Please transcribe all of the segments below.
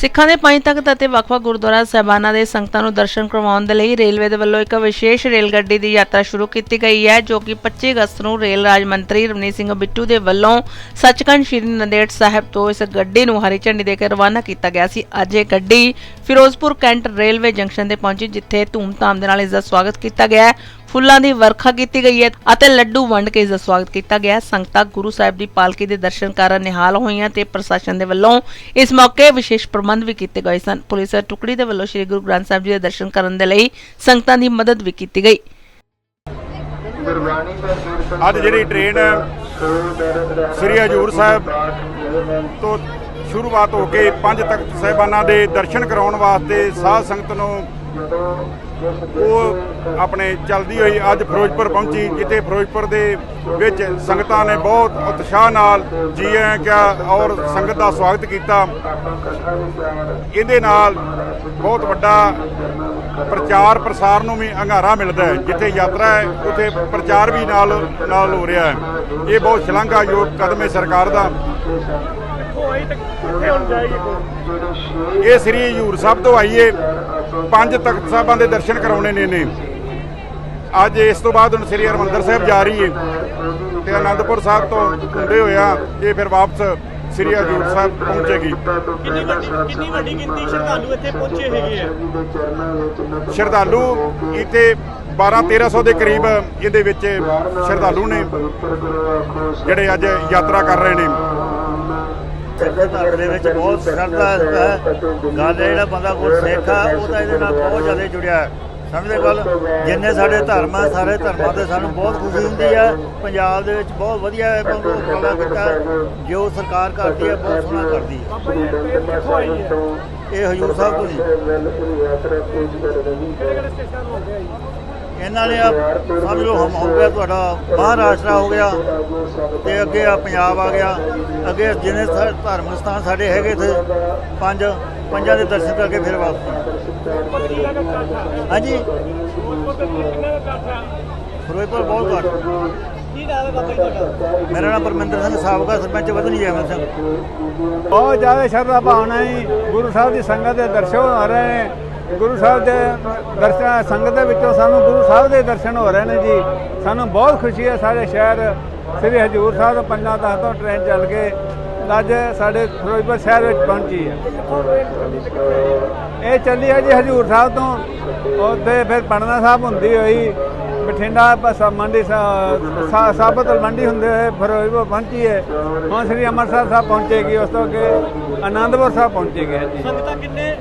ਸਿੱਖਾਂ ਦੇ ਪੰਜ ਤਖਤ ਅਤੇ ਵੱਖ-ਵੱਖ ਗੁਰਦੁਆਰਾ ਸਾਹਿਬਾਨਾਂ ਦੇ ਸੰਗਤਾਂ ਨੂੰ ਦਰਸ਼ਨ ਕਰਵਾਉਣ ਦੇ ਲਈ ਰੇਲਵੇ ਦੇ ਵੱਲੋਂ ਇੱਕ ਵਿਸ਼ੇਸ਼ ਰੇਲ ਗੱਡੀ ਦੀ ਯਾਤਰਾ ਸ਼ੁਰੂ ਕੀਤੀ ਗਈ ਹੈ, ਜੋ ਕਿ 25 ਅਗਸਤ ਨੂੰ ਰੇਲ ਰਾਜ ਮੰਤਰੀ ਰਵਨੀਤ ਸਿੰਘ ਬਿੱਟੂ ਦੇ ਵੱਲੋਂ ਸੱਚਖੰਡ ਸ਼੍ਰੀ ਨੰਦੇੜ ਸਾਹਿਬ ਤੋਂ ਇਸ ਗੱਡੀ ਨੂੰ ਹਰੀ ਝੰਡੀ ਦੇ ਕੇ ਰਵਾਨਾ ਕੀਤਾ ਗਿਆ ਸੀ। ਅੱਜ ਇਹ ਗੱਡੀ ਫਿਰੋਜ਼ਪੁਰ ਕੈਂਟ ਰੇਲਵੇ ਜੰਕਸ਼ਨ ਤੇ ਪਹੁੰਚੀ, ਜਿੱਥੇ ਧੂਮਧਾਮ ਦੇ ਨਾਲ ਇਸ ਦਾ ਸਵਾਗਤ ਕੀਤਾ ਗਿਆ ਫੁੱਲਾਂ ਦੀ ਵਰਖਾ ਕੀਤੀ ਗਈ ਹੈ ਅਤੇ ਲੱਡੂ ਵੰਡ ਕੇ ਇਸ ਦਾ ਸਵਾਗਤ ਕੀਤਾ ਗਿਆ ਸੰਗਤਾਂ ਗੁਰੂ ਸਾਹਿਬ ਦੀ ਪਾਲਕੀ ਦੇ ਦਰਸ਼ਨ ਕਰਨ ਨਿਹਾਲ ਹੋਈਆਂ ਤੇ ਪ੍ਰਸ਼ਾਸਨ ਦੇ ਵੱਲੋਂ ਇਸ ਮੌਕੇ ਵਿਸ਼ੇਸ਼ ਪ੍ਰਬੰਧ ਵੀ ਕੀਤੇ ਗਏ ਸਨ। ਪੁਲਿਸ ਟੁਕੜੀ ਦੇ ਵੱਲੋਂ ਸ੍ਰੀ ਗੁਰੂ ਗ੍ਰੰਥ ਸਾਹਿਬ ਜੀ ਦੇ ਦਰਸ਼ਨ ਕਰਨ ਦੇ ਲਈ ਸੰਗਤਾਂ ਦੀ ਮਦਦ ਵੀ ਕੀਤੀ ਗਈ। ਅੱਜ ਜਿਹੜੀ ਟ੍ਰੇਨ ਸ੍ਰੀ ਹਜੂਰ ਸਾਹਿਬ ਤੋਂ ਸ਼ੁਰੂਆਤ ਹੋ ਕੇ ਪੰਜ ਤਖਤ ਸਾਹਿਬਾਨਾਂ ਦੇ ਦਰਸ਼ਨ ਕਰਾਉਣ ਵਾਸਤੇ ਸਾਧ ਸੰਗਤ ਨੂੰ ਉਹ ਆਪਣੇ ਚੱਲਦੀ ਹੋਈ ਅੱਜ ਫਿਰੋਜ਼ਪੁਰ ਪਹੁੰਚੀ, ਜਿੱਥੇ ਫਿਰੋਜ਼ਪੁਰ ਦੇ ਵਿੱਚ ਸੰਗਤਾਂ ਨੇ ਬਹੁਤ ਉਤਸ਼ਾਹ ਨਾਲ ਜੀ ਆਇਆਂ ਕਿਹਾ ਔਰ ਸੰਗਤ ਦਾ ਸਵਾਗਤ ਕੀਤਾ। ਇਹਦੇ ਨਾਲ ਬਹੁਤ ਵੱਡਾ ਪ੍ਰਚਾਰ ਪ੍ਰਸਾਰ ਨੂੰ ਵੀ ਹੰਗਾਰਾ ਮਿਲਦਾ ਹੈ, ਜਿੱਥੇ ਯਾਤਰਾ ਹੈ, ਉੱਥੇ ਪ੍ਰਚਾਰ ਵੀ ਨਾਲ ਨਾਲ ਹੋ ਰਿਹਾ ਹੈ। ਇਹ ਬਹੁਤ ਸ਼ਲਾਘਾਯੋਗ ਕਦਮ ਹੈ ਸਰਕਾਰ ਦਾ। ਇਹ ਸ੍ਰੀ ਹਜੂਰ ਸਾਹਿਬ ਤੋਂ ਆਈਏ। ਪੰਜ ਤਖਤ ਸਾਹਿਬਾਂ ਦੇ ਦਰਸ਼ਨ ਕਰਾਉਣੇ ਨੇ ਨੇ। ਅੱਜ ਇਸ ਤੋਂ ਬਾਅਦ ਹੁਣ ਸ੍ਰੀ ਹਰਮੰਦਰ ਸਾਹਿਬ ਜਾ ਰਹੀ ਹੈ ਤੇ ਆਨੰਦਪੁਰ ਸਾਹਿਬ ਤੋਂ ਹੁੰਦੇ ਹੋਇਆ ਇਹ ਫਿਰ ਵਾਪਸ ਸ੍ਰੀ ਹਜੂਰ ਸਾਹਿਬ ਪਹੁੰਚੇਗੀ। ਕਿੰਨੀ ਵੱਡੀ ਕਿੰਨੀ ਵੱਡੀ ਗਿਣਤੀ ਸ਼ਰਧਾਲੂ ਇੱਥੇ ਪਹੁੰਚੇ ਹੈਗੇ ਆ? ਸ਼ਰਧਾਲੂ ਇੱਥੇ 12 1300 ਦੇ ਕਰੀਬ ਇਹਦੇ ਵਿੱਚ ਸ਼ਰਧਾਲੂ ਨੇ ਜਿਹੜੇ ਅੱਜ ਯਾਤਰਾ ਕਰ ਰਹੇ ਨੇ। ਧਰਮ ਦੇ ਵਿੱਚ ਬਹੁਤ ਸ਼ਰਧਾ ਹੈ। ਗੱਲ ਹੈ। ਜਿਹੜਾ ਬੰਦਾ ਕੋਈ ਸਿੱਖ ਆ ਉਹ ਤਾਂ ਇਹਦੇ ਨਾਲ ਬਹੁਤ ਜ਼ਿਆਦਾ ਜੁੜਿਆ ਹੈ। ਸਮਝਦੇ ਗੱਲ? ਜਿੰਨੇ ਸਾਡੇ ਧਰਮ ਆ ਸਾਰੇ ਧਰਮਾਂ ਤੇ ਸਾਨੂੰ ਬਹੁਤ ਖੁਸ਼ੀ ਹੁੰਦੀ ਹੈ ਪੰਜਾਬ ਦੇ ਵਿੱਚ ਬਹੁਤ ਵਧੀਆ ਹੈ ਬੰਦੋ ਉਪਰਾਲਾ ਕੀਤਾ। ਜੋ ਸਰਕਾਰ ਕਰਦੀ ਹੈ ਬਹੁਤ ਸੋਹਣਾ ਕਰਦੀ ਹੈ? ਇਹ ਹਜੂਰ ਸਾਹਿਬ ਤੋਂ ਜੀ? ਇਹਨਾਂ ਨੇ ਆ ਸਮਝ ਲਓ, ਹਮ ਹੋ ਗਿਆ ਤੁਹਾਡਾ ਮਹਾਰਾਸ਼ਟਰ ਹੋ ਗਿਆ ਤੇ ਅੱਗੇ ਆ ਪੰਜਾਬ ਆ ਗਿਆ। ਅੱਗੇ ਜਿਹਨੇ ਧਾਰਮਿਕ ਸਥਾਨ ਸਾਡੇ ਹੈਗੇ ਇੱਥੇ, ਪੰਜ, ਪੰਜਾਂ ਦੇ ਦਰਸ਼ਨ ਕਰਕੇ ਫਿਰ ਵਾਪਸ ਹਾਂਜੀ? ਫਿਰੋਜ਼ਪੁਰ ਬਹੁਤ ਘੱਟ। ਕੀ ਨਾਮ ਹੈ ਬਾਬਾ ਜੀ ਤੁਹਾਡਾ ਮੇਰਾ ਨਾਮ ਪਰਮਿੰਦਰ ਸਿੰਘ ਸਾਬਕਾ ਸਰਪੰਚ ਵਧਨੀ ਜੈਮਲ ਸਿੰਘ। ਬਹੁਤ ਜ਼ਿਆਦਾ ਸ਼ਰਧਾ ਭਾਵਨਾ ਹੈ ਗੁਰੂ ਸਾਹਿਬ ਦੀ ਸੰਗਤ ਦੇ ਦਰਸ਼ਨ ਹੋ ਰਹੇ ਨੇ। ਗੁਰੂ ਸਾਹਿਬ ਦੇ ਦਰਸ਼ਨ ਸੰਗਤ ਦੇ ਵਿੱਚੋਂ ਸਾਨੂੰ ਗੁਰੂ ਸਾਹਿਬ ਦੇ ਦਰਸ਼ਨ ਹੋ ਰਹੇ ਨੇ ਜੀ। ਸਾਨੂੰ ਬਹੁਤ ਖੁਸ਼ੀ ਹੈ ਸਾਰੇ ਸ਼ਹਿਰ, ਸ੍ਰੀ ਹਜੂਰ ਸਾਹਿਬ ਪੰਜਾਂ ਤੱਕ ਤੋਂ ਟ੍ਰੇਨ ਚੱਲ ਕੇ ਅੱਜ ਸਾਡੇ ਫਿਰੋਜ਼ਪੁਰ ਸ਼ਹਿਰ ਵਿੱਚ ਪਹੁੰਚੀ ਹੈ। ਇਹ ਚੱਲੀ ਹੈ ਜੀ ਹਜੂਰ ਸਾਹਿਬ ਤੋਂ। ਉੱਥੇ ਫਿਰ ਪਟਨਾ ਸਾਹਿਬ ਹੁੰਦੀ ਹੋਈ। ਬਠਿੰਡਾ ਬਸ ਮੰਡੀ ਸਾਬਤ ਮੰਡੀ ਹੁੰਦੇ ਹੋਏ ਫਿਰੋਜ਼ਪੁਰ ਪਹੁੰਚੀ ਹੈ। ਹੁਣ ਸ੍ਰੀ ਅੰਮ੍ਰਿਤਸਰ ਸਾਹਿਬ ਪਹੁੰਚੇਗੀ ਉਸ ਤੋਂ ਅੱਗੇ ਆਨੰਦਪੁਰ ਸਾਹਿਬ ਪਹੁੰਚੇਗੀ ਹੈ ਜੀ। ਸੰਗਤਾਂ ਕਿੰਨੇ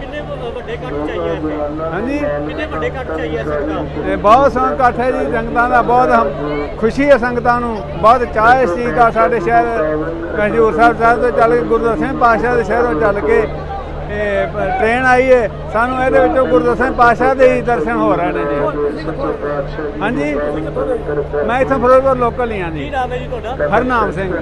ਕਿੰਨੇ ਵੱਡੇ ਇਕੱਠ ਚਾਹੀਏ ਇੱਥੇ? ਹਾਂਜੀ? ਕਿੰਨੇ ਵੱਡੇ ਇਕੱਠ ਚਾਹੀਏ ਸੰਗਤਾਂ? ਇਹ ਬਹੁਤ ਸੋਹਣਾ ਇਕੱਠ ਹੈ ਜੀ ਸੰਗਤਾਂ ਦਾ ਬਹੁਤ ਖੁਸ਼ੀ ਹੈ ਸੰਗਤਾਂ ਨੂੰ। ਬਹੁਤ ਚਾਅ ਇਸ ਚੀਜ਼ ਦਾ ਸਾਡੇ ਸ਼ਹਿਰ ਹਜੂਰ ਸਾਹਿਬ ਸਾਹਿਬ ਤੋਂ ਚੱਲ ਕੇ ਗੁਰਦੁਆਰਾ ਸਿੰਘ ਪਾਤਸ਼ਾਹ ਦੇ ਸ਼ਹਿਰੋਂ ਚੱਲ ਕੇ ਟ੍ਰੇਨ ਆਈ ਹੈ ਸਾਨੂੰ ਇਹਦੇ ਵਿੱਚੋਂ ਗੁਰਦੁਆਰਾ ਸਿੰਘ ਪਾਤਸ਼ਾਹ ਦੇ ਹੀ ਦਰਸ਼ਨ ਹੋ ਰਹੇ ਨੇ ਜੀ। ਹਾਂਜੀ। ਮੈਂ ਇੱਥੋਂ ਫਿਰੋਜ਼ਪੁਰ ਲੋਕਲ ਹੀ ਹਾਂ ਕੀ ਜੀ ਨਾਮ ਹੈ ਜੀ ਤੁਹਾਡਾ? ਹਰਨਾਮ ਸਿੰਘ।